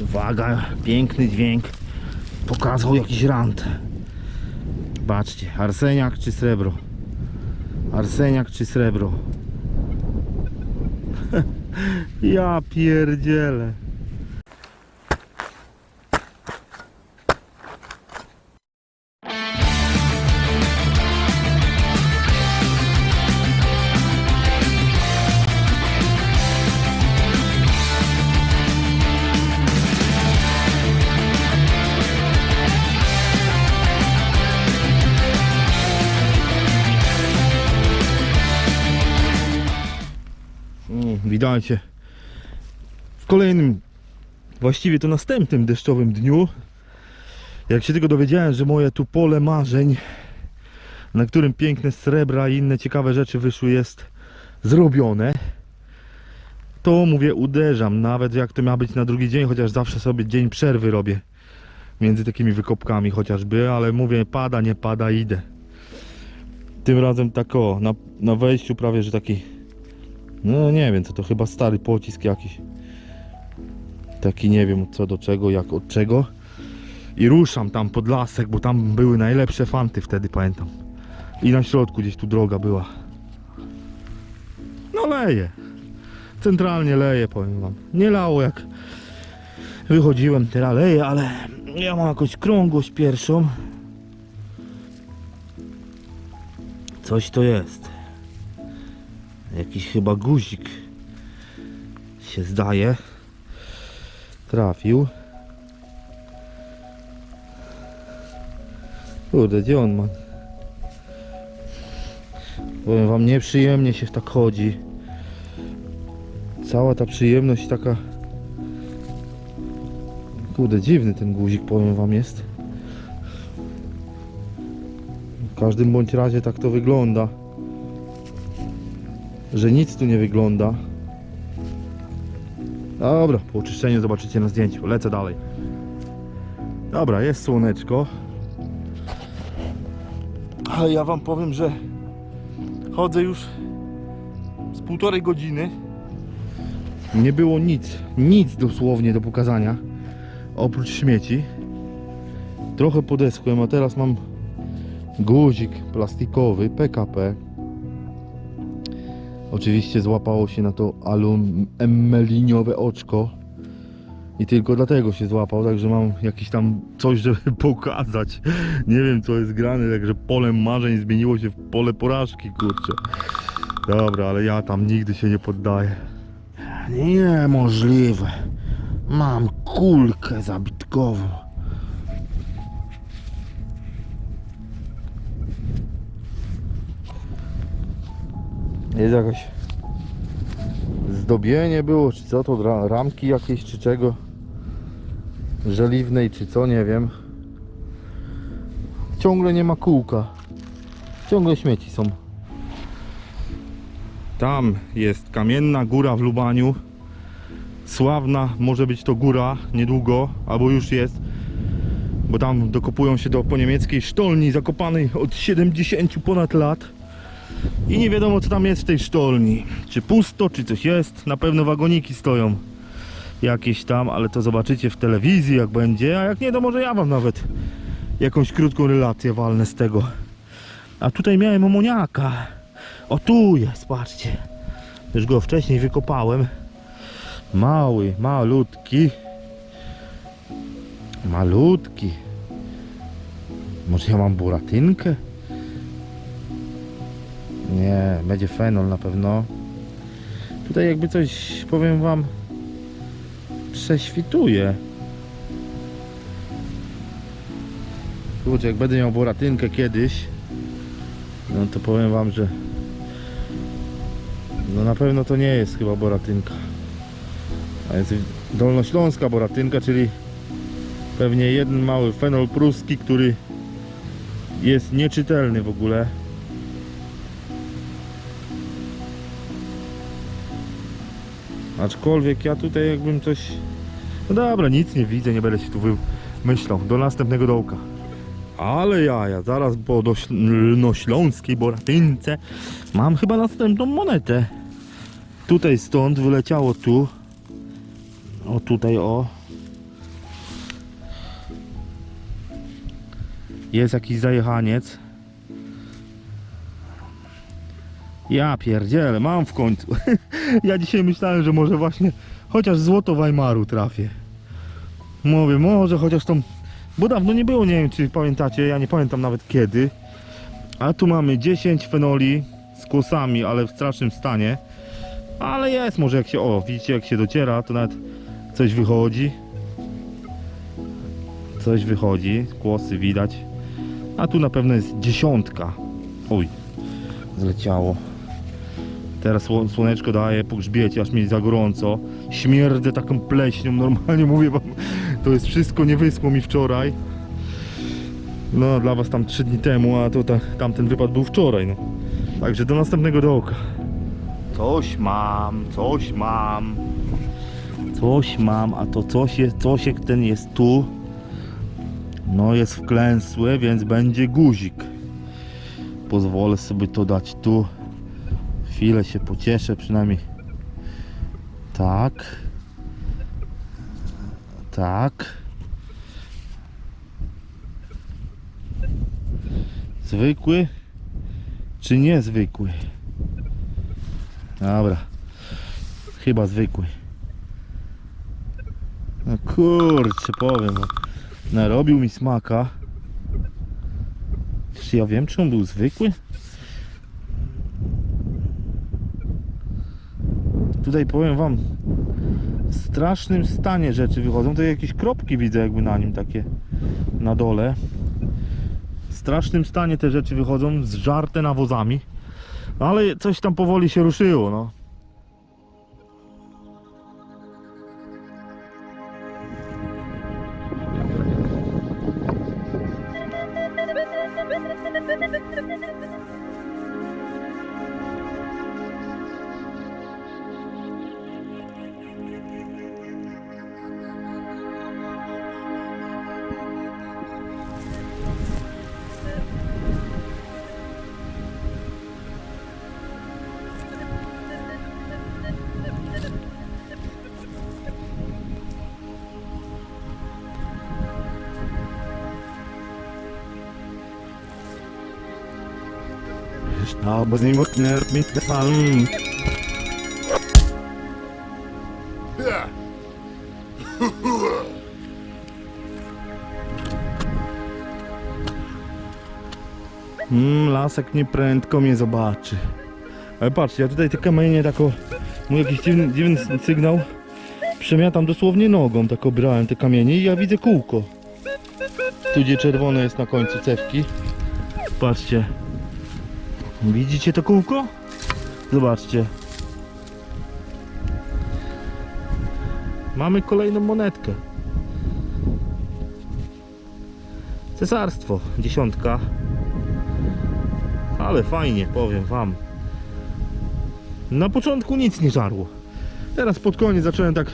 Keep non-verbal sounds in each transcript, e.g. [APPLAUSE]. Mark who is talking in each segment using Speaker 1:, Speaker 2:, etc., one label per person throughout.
Speaker 1: Uwaga, piękny dźwięk. Pokazał jakiś rant. Patrzcie, arseniak czy srebro? Arseniak czy srebro? [LAUGHS] ja pierdzielę. Witajcie w kolejnym, właściwie to następnym deszczowym dniu. Jak się tylko dowiedziałem, że moje tu pole marzeń, na którym piękne srebra i inne ciekawe rzeczy wyszły, jest zrobione, to mówię, uderzam, nawet jak to ma być na drugi dzień, chociaż zawsze sobie dzień przerwy robię między takimi wykopkami chociażby, ale mówię, pada, nie pada, idę. Tym razem tak o, na, na wejściu prawie, że taki no nie wiem, co to chyba stary pocisk jakiś. Taki nie wiem co do czego, jak od czego. I ruszam tam pod lasek, bo tam były najlepsze fanty wtedy, pamiętam. I na środku gdzieś tu droga była. No leje. Centralnie leje, powiem wam. Nie lało jak wychodziłem, teraz leje, ale ja mam jakąś krągłość pierwszą. Coś to jest. Jakiś chyba guzik się zdaje. Trafił. Kurde, gdzie on ma? Powiem wam, nieprzyjemnie się tak chodzi. Cała ta przyjemność taka... Kurde, dziwny ten guzik, powiem wam, jest. W każdym bądź razie tak to wygląda że nic tu nie wygląda. Dobra, po oczyszczeniu zobaczycie na zdjęciu. Lecę dalej. Dobra, jest słoneczko. Ale ja wam powiem, że chodzę już z półtorej godziny. Nie było nic, nic dosłownie do pokazania. Oprócz śmieci. Trochę podeschłem, a teraz mam guzik plastikowy PKP. Oczywiście złapało się na to alumeliniowe oczko i tylko dlatego się złapał, także mam jakiś tam coś, żeby [LAUGHS] pokazać. Nie wiem co jest grane, także pole marzeń zmieniło się w pole porażki, kurczę. Dobra, ale ja tam nigdy się nie poddaję. Niemożliwe. Mam kulkę zabytkową. Jest jakaś zdobienie było, czy co to, ra- ramki jakieś, czy czego? Żeliwnej, czy co, nie wiem. Ciągle nie ma kółka. Ciągle śmieci są. Tam jest kamienna góra w Lubaniu. Sławna, może być to góra niedługo, albo już jest bo tam dokopują się do poniemieckiej sztolni zakopanej od 70 ponad lat i nie wiadomo co tam jest w tej sztolni. Czy pusto, czy coś jest. Na pewno wagoniki stoją jakieś tam, ale to zobaczycie w telewizji jak będzie. A jak nie, to może ja wam nawet jakąś krótką relację walnę z tego. A tutaj miałem amoniaka. O tu jest, patrzcie. Już go wcześniej wykopałem. Mały, malutki. Malutki. Może ja mam buratynkę? Nie, będzie fenol na pewno. Tutaj jakby coś, powiem wam, prześwituje. Kurczę, jak będę miał boratynkę kiedyś, no to powiem wam, że no na pewno to nie jest chyba boratynka. A jest dolnośląska boratynka, czyli pewnie jeden mały fenol pruski, który jest nieczytelny w ogóle. Aczkolwiek ja tutaj jakbym coś... No dobra, nic nie widzę, nie będę się tu wymyślał. Do następnego dołka. Ale ja, ja zaraz po dośląskiej Boratynce mam chyba następną monetę. Tutaj stąd wyleciało tu. O tutaj o. Jest jakiś zajechaniec. Ja pierdzielę, mam w końcu. [LAUGHS] ja dzisiaj myślałem, że może właśnie chociaż złoto Weimaru trafię. Mówię, może chociaż tą... Bo dawno nie było, nie wiem czy pamiętacie, ja nie pamiętam nawet kiedy. A tu mamy 10 fenoli z kłosami, ale w strasznym stanie. Ale jest, może jak się, o widzicie jak się dociera, to nawet coś wychodzi. Coś wychodzi, kłosy widać. A tu na pewno jest dziesiątka. Oj, zleciało. Teraz sło- słoneczko daje po grzbiecie, aż mi za gorąco. Śmierdzę taką pleśnią, normalnie mówię wam. To jest wszystko, nie wyschło mi wczoraj. No, dla was tam 3 dni temu, a to ta, tamten wypad był wczoraj, no. Także do następnego dołka. Coś mam, coś mam. Coś mam, a to coś jest, coś jak ten jest tu. No jest wklęsły, więc będzie guzik. Pozwolę sobie to dać tu. Chwilę się pocieszę przynajmniej. Tak. Tak. Zwykły czy niezwykły? Dobra. Chyba zwykły. No kurczę, powiem. Narobił mi smaka. Czy ja wiem, czy on był zwykły? Tutaj powiem wam, w strasznym stanie rzeczy wychodzą. To jakieś kropki widzę jakby na nim takie na dole. W strasznym stanie te rzeczy wychodzą, zżarte nawozami. No ale coś tam powoli się ruszyło, no. Schnabel nie mit mit gefallen. Mm, lasek nieprędko mnie zobaczy. Ale patrzcie, ja tutaj te kamienie tako, mój jakiś dziwny, dziwny sygnał. Przemiatam dosłownie nogą, tak obrałem te kamienie i ja widzę kółko. Tu gdzie czerwone jest na końcu cewki. Patrzcie. Widzicie to kółko? Zobaczcie. Mamy kolejną monetkę. Cesarstwo, dziesiątka. Ale fajnie, powiem wam. Na początku nic nie żarło. Teraz pod koniec zacząłem tak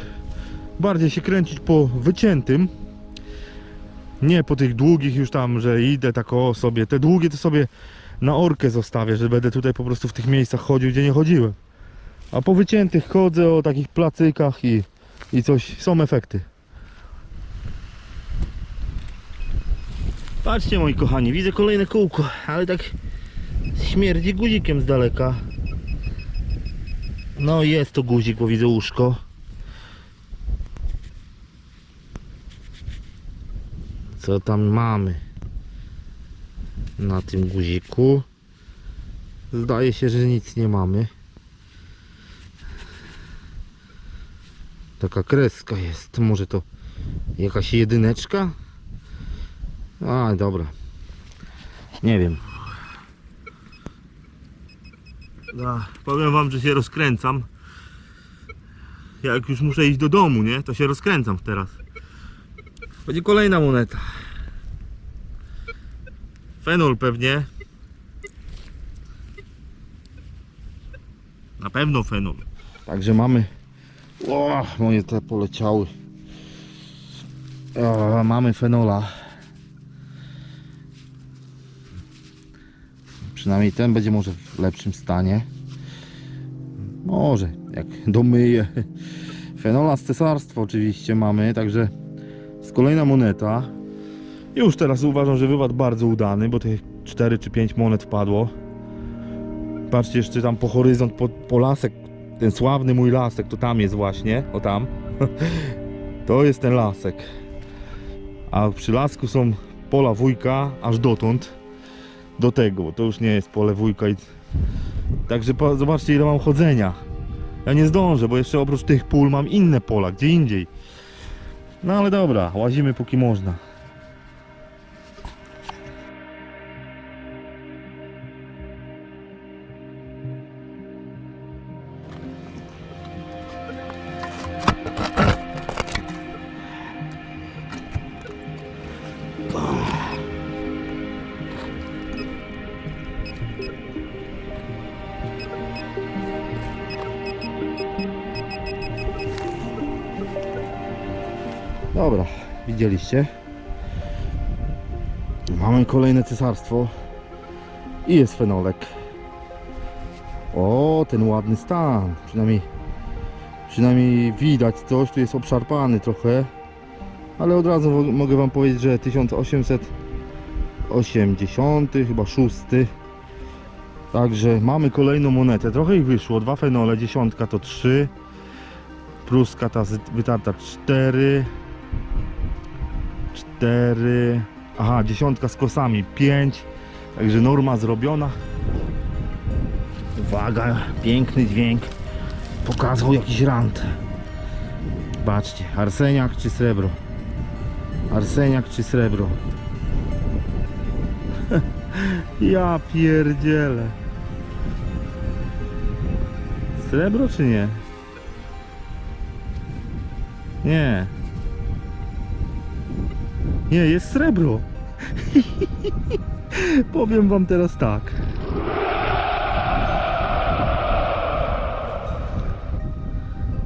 Speaker 1: bardziej się kręcić po wyciętym. Nie po tych długich już tam, że idę tak o sobie. Te długie to sobie na orkę zostawię, że będę tutaj po prostu w tych miejscach chodził, gdzie nie chodziłem. A po wyciętych chodzę o takich placykach i, i coś, są efekty. Patrzcie moi kochani, widzę kolejne kółko, ale tak śmierdzi guzikiem z daleka. No jest to guzik, bo widzę łóżko. Co tam mamy? Na tym guziku. Zdaje się, że nic nie mamy. Taka kreska jest. Może to jakaś jedyneczka? A, dobra. Nie wiem. Powiem wam, że się rozkręcam. Jak już muszę iść do domu, nie? To się rozkręcam teraz. Będzie kolejna moneta. Fenol pewnie. Na pewno fenol. Także mamy. O, moje te poleciały. O, mamy fenola. Przynajmniej ten będzie może w lepszym stanie. Może, jak domyję. Fenola z cesarstwa oczywiście mamy, także z kolejna moneta. Już teraz uważam, że wywad bardzo udany, bo tych 4 czy 5 monet wpadło. Patrzcie jeszcze tam po horyzont, po, po lasek, ten sławny mój lasek, to tam jest właśnie, o tam. [LAUGHS] To jest ten lasek. A przy lasku są pola wujka, aż dotąd. Do tego, to już nie jest pole wujka. I... Także zobaczcie ile mam chodzenia. Ja nie zdążę, bo jeszcze oprócz tych pól mam inne pola, gdzie indziej. No ale dobra, łazimy póki można. Dobra, widzieliście. Mamy kolejne cesarstwo. I jest fenolek. O, ten ładny stan. Przynajmniej, przynajmniej widać coś. Tu jest obszarpany trochę. Ale od razu mo- mogę Wam powiedzieć, że 1880, chyba 6. Także mamy kolejną monetę. Trochę ich wyszło. Dwa fenole, dziesiątka to 3. Pruska ta wytarta 4. 4. Aha, dziesiątka z kosami 5. Także norma zrobiona. Uwaga, piękny dźwięk. Pokazał jakiś rant. Patrzcie, arseniak czy srebro? Arseniak czy srebro? [LAUGHS] ja pierdzielę. Srebro czy nie? Nie. Nie, jest srebro. [LAUGHS] Powiem wam teraz tak.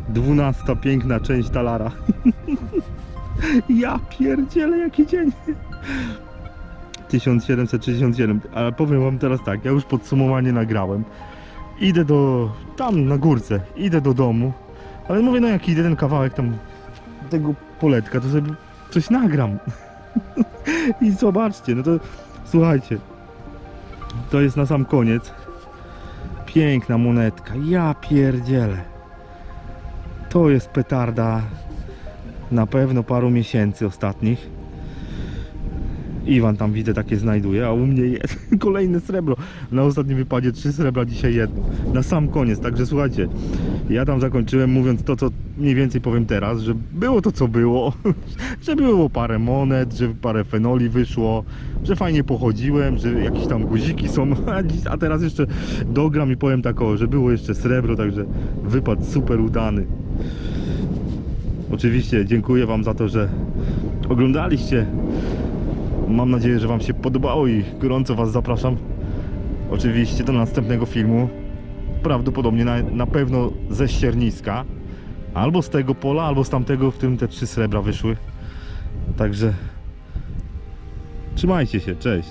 Speaker 1: Dwunasta piękna część talara. [LAUGHS] ja pierdzielę jaki dzień. 1767, ale powiem wam teraz tak, ja już podsumowanie nagrałem. Idę do, tam na górce, idę do domu, ale mówię, no jak idę ten kawałek tam tego poletka, to sobie coś nagram. [LAUGHS] I zobaczcie, no to słuchajcie. To jest na sam koniec. Piękna monetka. Ja pierdzielę. To jest petarda na pewno paru miesięcy ostatnich. Iwan tam widzę takie znajduje, a u mnie jest [LAUGHS] kolejne srebro. Na ostatnim wypadzie trzy srebra, dzisiaj jedno. Na sam koniec, także słuchajcie, ja tam zakończyłem mówiąc to, co mniej więcej powiem teraz, że było to, co było, [LAUGHS] że było parę monet, że parę fenoli wyszło, że fajnie pochodziłem, że jakieś tam guziki są, [LAUGHS] a teraz jeszcze dogram i powiem tak o, że było jeszcze srebro, także wypad super udany. Oczywiście dziękuję Wam za to, że oglądaliście. Mam nadzieję, że Wam się podobało i gorąco Was zapraszam oczywiście do następnego filmu. Prawdopodobnie na, na pewno ze ścierniska. Albo z tego pola, albo z tamtego, w którym te trzy srebra wyszły. Także trzymajcie się, cześć.